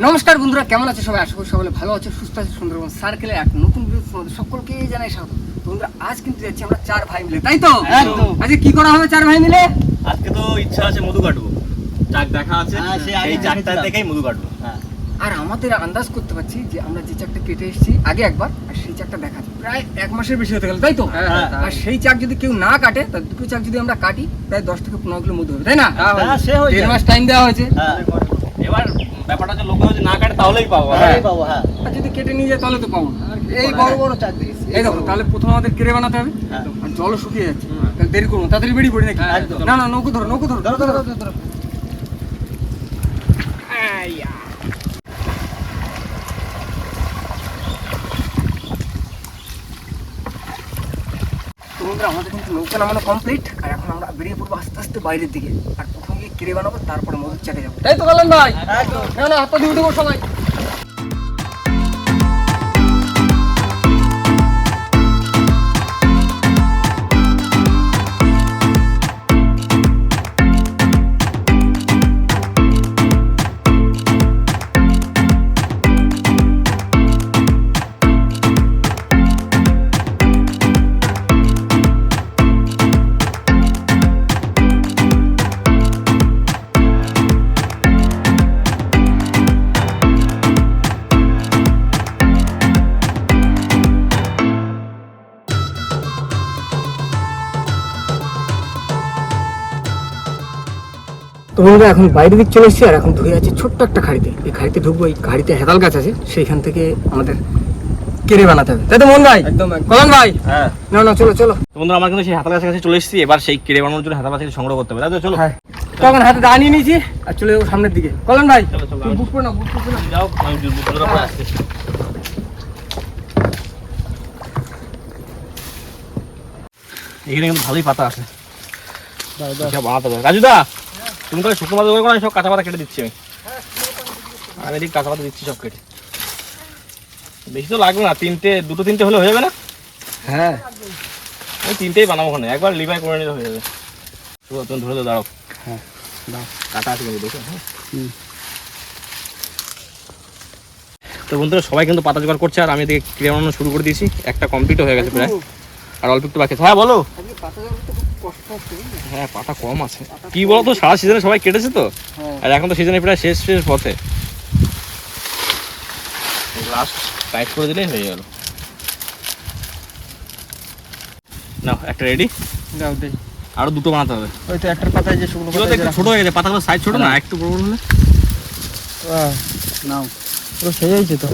নমস্কার বন্ধুরা কেমন আছে সবাই? আশা করি সকলে ভালো আছে সুস্থ আছে সুন্দরবন সার্কেলে এক নতুন তোমাদের সকলকে জানাই স্বাগত। বন্ধুরা আজ কিন্তু যাচ্ছি আমরা চার ভাই মিলে তাই তো? আজকে কি করা হবে চার ভাই মিলে? আজকে তো ইচ্ছা আছে মধু কাটবো। চাক দেখা আছে। হ্যাঁ, এই চাকটা দেখেই মধু কাটবো। হ্যাঁ। আর আমাদের আন্দাজ করতে পারছি যে আমরা যে চাকটা কেটে এসেছি আগে একবার আর সেই চাকটা দেখা যায়। প্রায় এক মাসের বেশি হতে গেল তাই তো? হ্যাঁ, আর সেই চাক যদি কেউ না কাটে তার দুটো চাক যদি আমরা কাটি প্রায় দশ থেকে পনেরো কিলো মধু হবে তাই না? হ্যাঁ, সে দেড় মাস টাইম দেওয়া হয়েছে। হ্যাঁ। এবার ব্যাপারটা হচ্ছে লোক যদি না কাটে তাহলেই পাবো। হ্যাঁ। পাবো হ্যাঁ। আর যদি কেটে নিয়ে যায় তাহলে তো পাবো না। এই বড় বড় চাক দিয়েছি এই দেখো তাহলে প্রথম আমাদের কেড়ে বানাতে হবে হ্যাঁ। জলও শুকিয়ে যাচ্ছে। তাহলে দেরি করব তাড়াতাড়ি বেরিয়ে পড়ি নাকি? না না নৌকো ধরো নৌকো ধরো। ধরো ধরো ধরো, আমাদের কিন্তু নৌকা নামানো কমপ্লিট বেরিয়ে পড়ব আস্তে আস্তে বাইরের দিকে। আর প্রথমে গিয়ে কেড়ে বানাবো তারপরে মধুর চাটে যাব। তাই তো বলেন ভাই। না না হাত পা দিয়ে উঠবো সবাই বন্ধুরা এখন বাইরের দিক চলে এসেছি আর এখন ধুয়ে আছে ছোট্ট একটা খাড়িতে। এই খাড়িতে ঢুকবো এই খাড়িতে হেতাল গাছ আছে সেইখান থেকে আমাদের কেড়ে বানাতে হবে। তাই তো মন ভাই? একদম, কলন ভাই? হ্যাঁ। না না চলো চলো। বন্ধুরা আমার কিন্তু সেই হাতার কাছে চলে এসেছি। এবার সেই কেড়ে বানানোর জন্য কাছে সংগ্রহ করতে হবে। তাই তো? চলো। হ্যাঁ। তখন হাতে দাঁড়িয়ে নিয়েছি আর চলে যাব সামনের দিকে। কলন ভাই চলো, চলো, তুমি বুক করে নাও বুক করে নাও যাও আমি আসছি। এখানে কিন্তু ভালোই পাতা আছে। রাজুদা তুমি তাহলে শুকনো পাতা করে সব কাঁচা পাতা কেটে দিচ্ছি আমি। আমি এদিকে কাঁচা পাতা দিচ্ছি সব কেটে। বেশি তো লাগবে না তিনটে দুটো তিনটে হলে হয়ে যাবে না? হ্যাঁ। আমি তিনটেই বানাবো ওখানে একবার লিভাই করে নিলে হয়ে যাবে। শুধু তুমি ধরে তো দাঁড়াও। হ্যাঁ দাও কাটা আছে দেখো হ্যাঁ। তো বন্ধুরা সবাই কিন্তু পাতা জোগাড় করছে আর আমি এদিকে ক্রিয়া বানানো শুরু করে দিয়েছি একটা কমপ্লিটও হয়ে গেছে প্রায়। আর অল্প একটু বাকি আছে। হ্যাঁ বলো। পাতা তো? হ্যাঁ পাতা কম আছে। কি বলতো সারা সিজনে সবাই কেটেছে তো? হ্যাঁ। আর এখন তো সিজনে প্রায় শেষ শেষ পথে। লাস্ট টাইট করে দিলেই হয়ে গেল। না একটা রেডি দাও দেই। আরও দুটো বানাতে হবে। ওই তো একটার পাতায় যে শুকনো এগুলো তো একটু ছোট হয়ে গেছে পাতাগুলো সাইজ ছোট না একটু বড় বড় হলে নাও। পুরো সেই হয়েছে তো।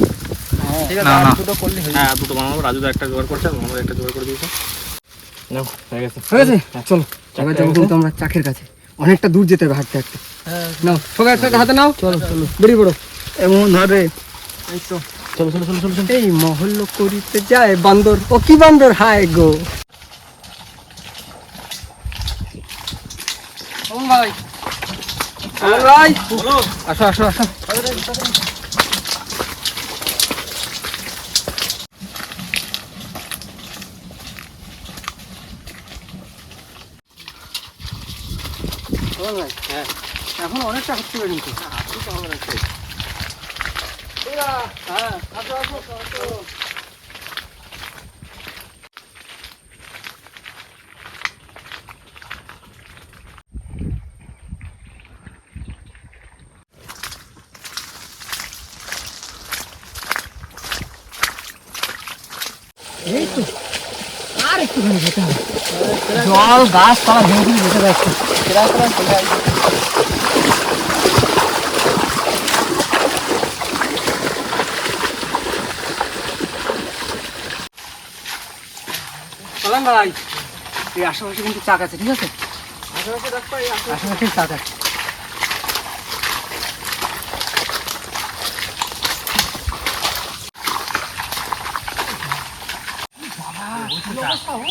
ঠিক আছে। দুটো করলে হ্যাঁ দুটো বানাবো রাজু একটা জোগাড় করছে আমাদের একটা জোগাড় করে দিয়েছে। নাও হয়ে গেছে। হয়ে গেছে? চলো এবার যাব কিন্তু আমরা চাকের কাছে। অনেকটা দূর যেতে হবে হাঁটতে হাঁটতে। হ্যাঁ। নাও সবাই একটা হাতে নাও। চলো চলো। বেরিয়ে পড়ো। এমন ধরে। এই তো। চলো চলো চলো চলো চলো। এই মহল্ল করিতে যায় বান্দর। ও কি বান্দর? হায় গো। কমল ভাই। ভাই। আসো আসো আসো। ভাই হ্যাঁ। এখন অনেকটা হচ্ছে কিন্তু। হ্যাঁ আর একটুখানি যেতে হবে। জল, গাছপালা ভেঙে যেতে চলেন ভাই, এই আশেপাশে কিন্তু চাক আছে, ঠিক আছে? আশেপাশে চাক আছে।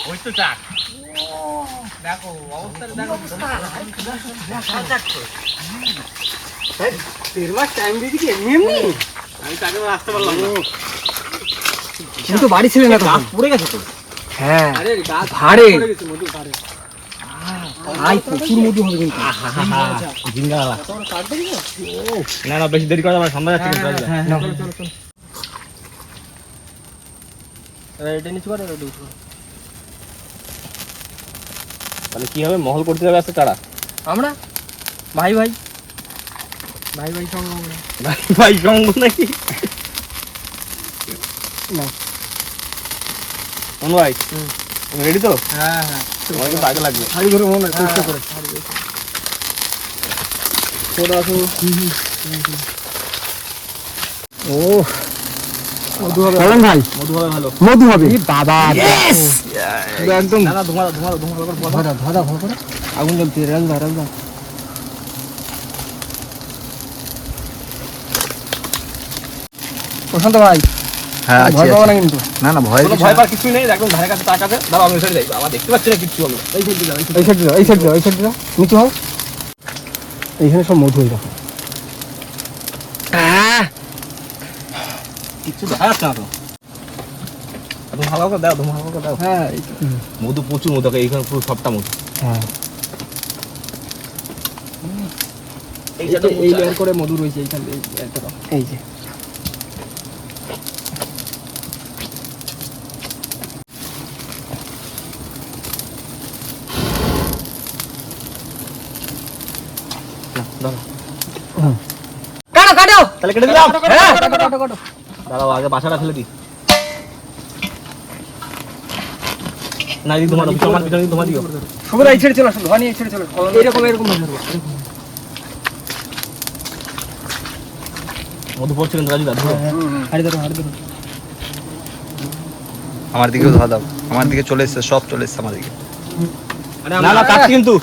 ওই তো চাক দেড় মাস টাইম দিয়ে দিকে এমনি এমনি আমি চাকে আসতে পারলাম না কিন্তু তো বাড়ি ছিলেন না পড়ে গেছে তো হ্যাঁ আরে গাছ ভাড়ে মধু ভাড়ে ভাই প্রচুর মধু হবে কিন্তু জিঙ্গালা না না বেশি দেরি করা না, সন্ধ্যা যাচ্ছে। এটা নিচে করে এটা তাহলে কি হবে মহল করতে যাবে আজকে কারা আমরা? ভাই ভাই। ভাই ভাই সঙ্গ ভাই ভাই সঙ্গ নাকি? না। ভাই রেডি তো? হ্যাঁ হ্যাঁ। তোমার কিন্তু আগে লাগবে। হাড়ি ধরে মনে হয় চেষ্টা করে। ও মধু হবে বলেন ভাই। মধু হবে ভালো। মধু হবে। বাবা একদম। না না ধোঁয়া ধোঁয়া ধোঁয়া করে বলো। ধরা ধরা ধরা আগুন জ্বলছে রাজদা রাজদা প্রশান্ত ভাই হ্যাঁ ভয় পাবো না কিন্তু। না না ভয় ভয় পাওয়ার কিছুই নেই একদম ধারে কাছে তাকাবে দাঁড়াও আমি সরে যাই। আমার দেখতে পাচ্ছি না কিচ্ছু আমি। এই সাইডে যাও এই সাইড এই সাইড এই সাইড নিচু হও। এইখানে সব মধু হয়ে কিচ্ছু দেখা যাচ্ছে না তো। ধোঁয়া হালকা করে দাও ধোঁয়া হালকা করে দাও। হ্যাঁ মধু প্রচুর মধু এইখানে পুরো সবটা মধু। হ্যাঁ। এই লেয়ার করে মধু রয়েছে এইখান এই যে। কাটো কাটো। তাহলে কেটে দিলাম। হ্যাঁ। কাটো কাটো কাটো। দাঁড়াও আগে বাসাটা ফেলে দিই। না দিদি তোমার তোমার পিছনে তোমার দিও সবুজ এই ছেড়ে চলে আসো ধোয়া নিয়ে ছেড়ে চলে আসো এরকম এরকম মধু পড়ছে রাজু দাদু হাড়ি ধরো হাড়ি ধরো। আমার দিকেও ধোয়া দাও। আমার দিকে চলে এসছে সব চলে এসছে আমার দিকে। না না কাটছি কিন্তু।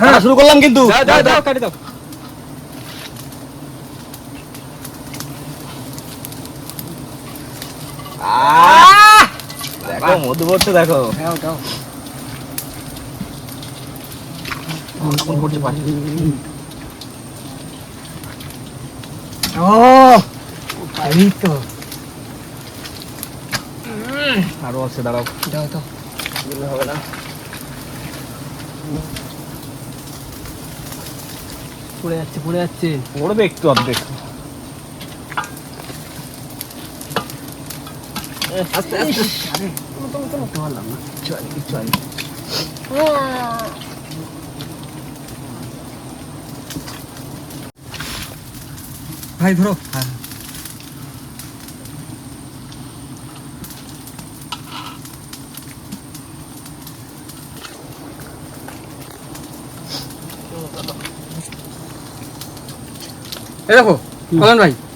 হ্যাঁ শুরু করলাম কিন্তু। দাও দাও কাটি দাও। দেখো মধু পড়ছে দেখো। তো। আরও আছে দাঁড়াও। দাও দাও হবে না। পড়ে যাচ্ছে পড়ে যাচ্ছে। পড়বে একটু অর্ধেক। আস্তে আস্তে ভাই ধরো এই দেখো কল্যাণ ভাই এই দেখো, এখানে এদিকে-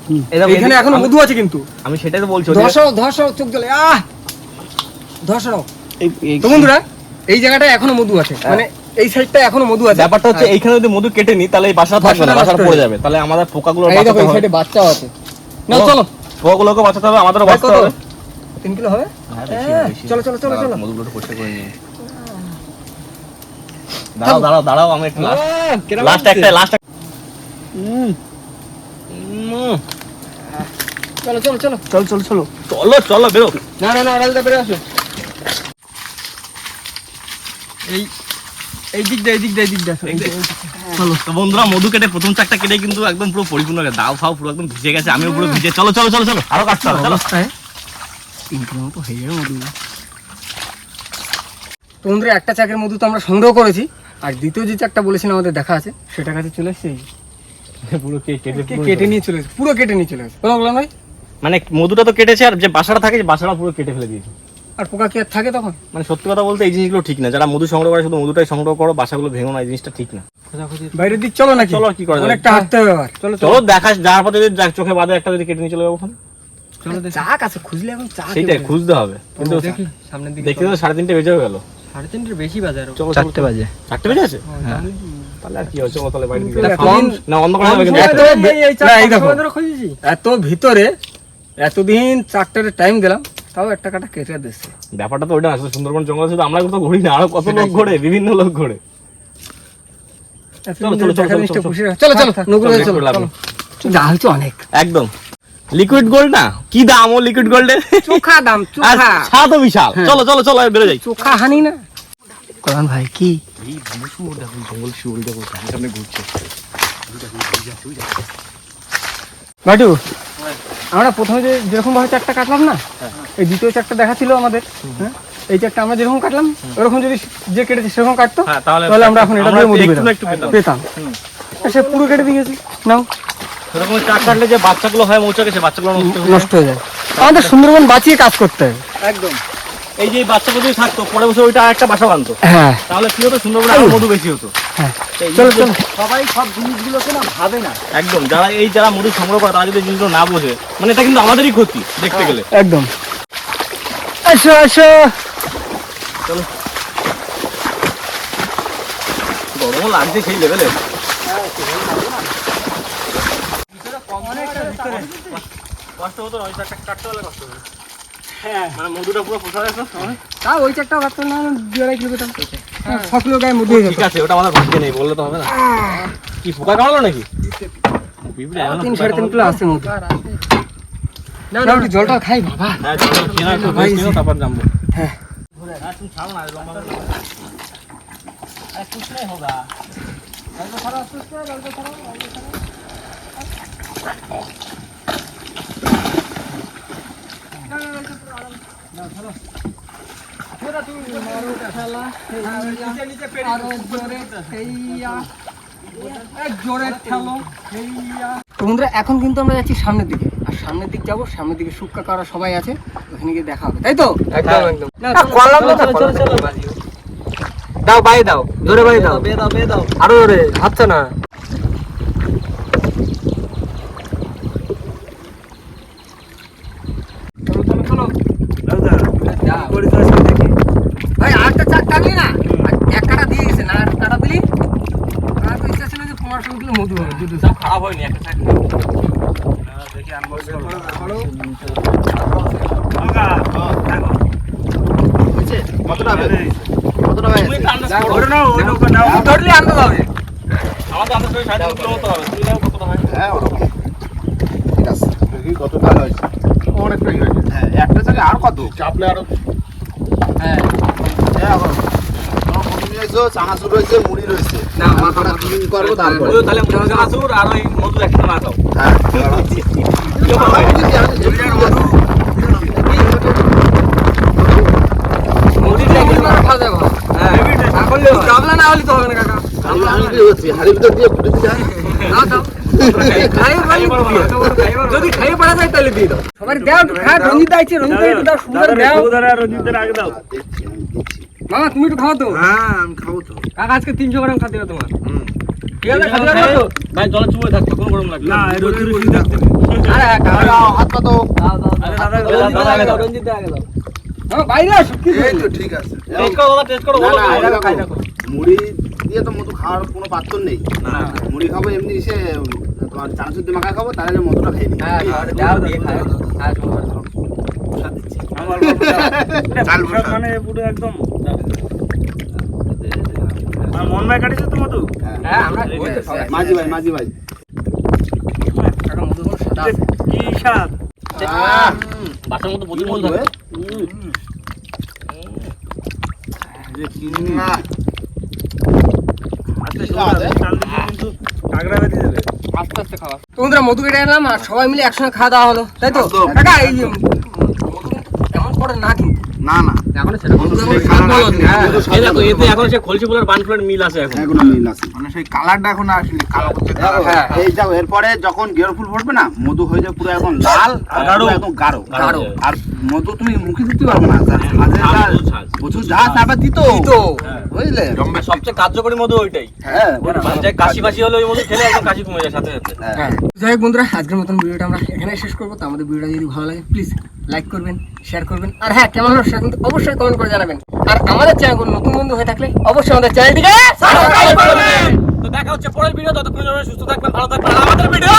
এখনও মধু আছে কিন্তু। আমি সেটাই তো বলছি ওদিকে- ধসো ধসো চোখ জ্বলে আহ! ধসো এই- এই- তো বন্ধুরা এই জায়গাটা এখনও মধু আছে। মানে এই সাইডটা এখনও মধু আছে। ব্যাপারটা হচ্ছে এইখানে যদি মধু কেটে নি তাহলে এই বাসা থাকবে না বাসাটা বাসা পড়ে যাবে। তাহলে আমাদের পোকাগুলো বাঁচাতে এই হবে। সাইডে বাচ্চাও আছে। না চলো। পোকাগুলোকে বাঁচাতে হবে আমাদেরও বাঁচতে হবে। তিন কিলো হবে? হ্যাঁ, চলো, চলো, চলো, চলো। মধুগুলো পরিষ্কার করে নিই দাঁড়াও দাঁড়াও দাঁড়াও আমি একটু লাস্ট লাস্ট একটা লাস্ট চলো চলো চলো। চল চল চলো। চলো চলো বেরো। না না না রাজদা বেরো আসো। এই এই দিক দিয়ে এই দিক দিয়ে এই দিক দিয়ে আসো। এই যে, এই দিক দিয়ে। চলো। তো বন্ধুরা মধু কেটে প্রথম চাকটা কেটে কিন্তু একদম পুরো পরিপূর্ণ দাও ফাও পুরো একদম ভিজে গেছে আমিও পুরো ভিজে। চলো চলো চলো চলো আরও কাটতে হবে চলো। মতো হয়ে যাবে মধু। তো একটা চাকের মধু তো আমরা সংগ্রহ করেছি আর দ্বিতীয় যে চাকটা বলেছিলাম আমাদের দেখা আছে সেটা কাছে চলে এসেছে। পুরো কেটে নিয়ে চলে পুরো কেটে নিয়ে চলে এসেছে। বললাম ভাই মানে মধুটা তো কেটেছে আর যে বাসাটা থাকে বাসাটা পুরো কেটে ফেলে দিয়েছে। আর পোকা কি আর থাকে তখন? মানে সত্যি কথা বলতে এই জিনিসগুলো ঠিক না। যারা মধু সংগ্রহ করে শুধু মধুটাই সংগ্রহ করো বাসাগুলো ভেঙো না এই জিনিসটা ঠিক না। বাইরের দিক চলো নাকি? চলো, কি করা হাঁটতে হবে আবার। চলো চলো দেখা যাওয়ার পথে যদি চোখে বাদে একটা যদি কেটে নিয়ে চলে যাব চলো চাক আছে খুঁজলে এখন চাক সেইটাই খুঁজতে হবে। কিন্তু দেখি সামনের দিকে দেখতে তো সাড়ে তিনটে বেজে গেল। সাড়ে তিনটের বেশি বাজে আরও। চলো চারটে বাজে। চারটে বেজে আছে? হ্যাঁ। এত ভিতরে এতদিন চারটার টাইম দিলাম তাও একটা কাটা কেটে দিচ্ছে ব্যাপারটা তো ওইটা আসলে সুন্দরবন জঙ্গল শুধু আমরা তো ঘুরি না আরও কত লোক ঘোরে বিভিন্ন লোক ঘোরে। চলো, চলো, চলো, চলো, চলো। চলো চলো নকুল চলো, চলো একটু লাভ চলো। যা হয়েছে অনেক। একদম। লিকুইড গোল্ড না? কি দাম ও লিকুইড গোল্ডের চোখা দাম চোখা। বিশাল। হ্যাঁ। চলো চলো চলো বেরো যাই। চোখা হানি না। কোরআন ভাই কি? এই জঙ্গল শুয়োর দেখো জঙ্গল শুয়োর দেখো সামনে সামনে ঘুরছে। বাটু আমরা প্রথমে যে যেরকম ভাবে চারটা কাটলাম না এই দ্বিতীয় চারটা দেখা ছিল আমাদের হ্যাঁ? এই চারটা আমরা যেরকম কাটলাম ওরকম যদি যে কেটেছে সেরকম কাটতো হ্যাঁ তাহলে আমরা এখন এটা দিয়ে একটু পেতাম। সে পুরো কেটে দিয়েছি নাও। সেরকম চাক কাটলে যে বাচ্চাগুলো হয় মৌচাকে সে বাচ্চাগুলো নষ্ট হয়ে যায়। নষ্ট হয়ে যায়। আমাদের সুন্দরবন বাঁচিয়ে কাজ করতে হবে একদম। এই যে বাচ্চা বাচ্চাগুলো যদি থাকতো পরে বছর ওইটা একটা বাসা বানতো হ্যাঁ। তাহলে কি হতো সুন্দরবনে আরও মধু বেশি হতো। হ্যাঁ। চলো চলো। সবাই সব জিনিসগুলোকে না ভাবে না। একদম যারা এই যারা মধু সংগ্রহ করে তারা যদি জিনিসগুলো না বোঝে মানে এটা কিন্তু আমাদেরই ক্ষতি দেখতে গেলে। একদম। আসো আসো। গরমও লাগছে সেই লেভেলে কষ্ট হতো না কাটতে হলে কষ্ট হতো। হ্যাঁ।, হ্যাঁ। তা? ওইটা একটা ভাবতো না দু আড়াই কিলো পেতাম হ্যাঁ, হ্যাঁ। ছ কিলো গায়ে মধু ঠিক আছে ওটা আমার ভাগ্যে নেই বললে তো হবে না। কি পোকা কামড়ালো নাকি? তিন সাড়ে তিন কিলো আছে মধু। জলটা খাই বাবা। হ্যাঁ ভাই বন্ধুরা এখন কিন্তু আমরা যাচ্ছি সামনের দিকে। আর সামনের দিক যাব সামনের দিকে সুক্কা করা সবাই আছে ওখানে গিয়ে দেখা হবে। তাই তো? একদম একদম। চলো দাও বাই দাও। জোরে বাই দাও। দাও দাও। আরও জোরে হাতটা না চলো চলো চলো ভাই আটটা চার টাকলি না আর এক কাটা দিয়ে গেছে না আর কাটা দিলি আর তো ইচ্ছা ছিল যে পনেরোশো কিলো মধু হবে দুধ সব খারাপ হয়নি, একটা side খারাপ। একটু একটা জায়গায় আর কত চাপলে আরও হ্যাঁ রয়েছে মুড়ি রয়েছে না মাথা আমরা করব তারপরে তাহলে চানাচুর আর ওই মধু একসাথে না হ্যাঁ মুড়িটা কি করে খাওয়া যাবে হ্যাঁ এখন চাপলা না হলে তো হবে না কাকা। আমি কি হচ্ছে হাড়ির ভিতর দিয়ে ফুটে দিয়ে দাও দাও। যদি খাইয়ে পারা যায় তাহলে দিয়ে দাও। সবাই দাও একটু খা রঞ্জিত আইছে রঞ্জিত একটু দাও সুন্দর দাও। মামা তুমি একটু খাও তো। হ্যাঁ আমি খাব তো। কাকা আজকে তিনশো গ্রাম খাতে তোমার। ঠিক আছে খাতে তো। ভাই জলে চুমে থাকতো কোনো গরম লাগবে। না আরে হ্যাঁ, কাকা দাও, হাত পাতো রঞ্জিত আগে দাও। বাইরে আসো কি এই তো ঠিক আছে। টেস্ট করো দাদা টেস্ট করো বলো। মুড়ি দিয়ে তো মধু খাওয়ার কোনো পাত্র নেই। না মুড়ি খাব এমনি এসে তোমার চানাচুর দিয়ে মাখা খাব তাহলে মধুটা খাই হ্যাঁ দাও দিয়ে খাও হ্যাঁ মানে পুরো একদম। মন ভাই কাটিছে তো মধু? হ্যাঁ আমরা মাঝি ভাই মাঝি ভাই। কি স্বাদ? বাসার মতো প্রচুর মধু মধু, থাকে এ? আহ, আজকে কি আছে? চাল দিলে কিন্তু কাঁকড়া বেরিয়ে যাবে আস্তে আস্তে খাওয়া তো বন্ধুরা মধু কেটে এলাম আর সবাই মিলে একসঙ্গে খাওয়া দাওয়া হলো তাই তো? কাকা এই করে না কিন্তু না না। এখন এখন হ্যাঁ। মধু এই দেখো সাদা এতে এখন সে খলসি ফুলের বান ফুলের মিল আছে এখন। এখনও মিল আছে। মানে সেই কালারটা এখন আসলে কালো করতে হ্যাঁ। এই দেখো এরপরে যখন গেরো ফুল ফুটবে না মধু হয়ে যাবে পুরো একদম লাল আর গাঢ়। একদম গাঢ়। গাঢ়। আর মধু তুমি মুখে দিতে পারবে না। প্রচুর ঝাঁজ তারপর দিত। বুঝলে? সবচেয়ে কার্যকরী মধু ওইটাই। হ্যাঁ মানে কাশি ফাশি হলে ওই মধু খেলে একদম কাশি কমে যায় সাথে সাথে। হ্যাঁ। যাই হোক বন্ধুরা আজকের মতন ভিডিওটা আমরা এখানে শেষ করব। তো আমাদের ভিডিওটা যদি ভালো লাগে প্লিজ লাইক করবেন শেয়ার করবেন। আর হ্যাঁ কেমন হলো সেটা কিন্তু অবশ্যই কমেন্ট করে জানাবেন। আর আমাদের চ্যানেল নতুন বন্ধু হয়ে থাকলে অবশ্যই আমাদের চ্যানেলটিকে সাবস্ক্রাইব করবেন। তো দেখা হচ্ছে পরের ভিডিও ততক্ষণ সুস্থ থাকবেন ভালো থাকবেন। আমাদের ভিডিও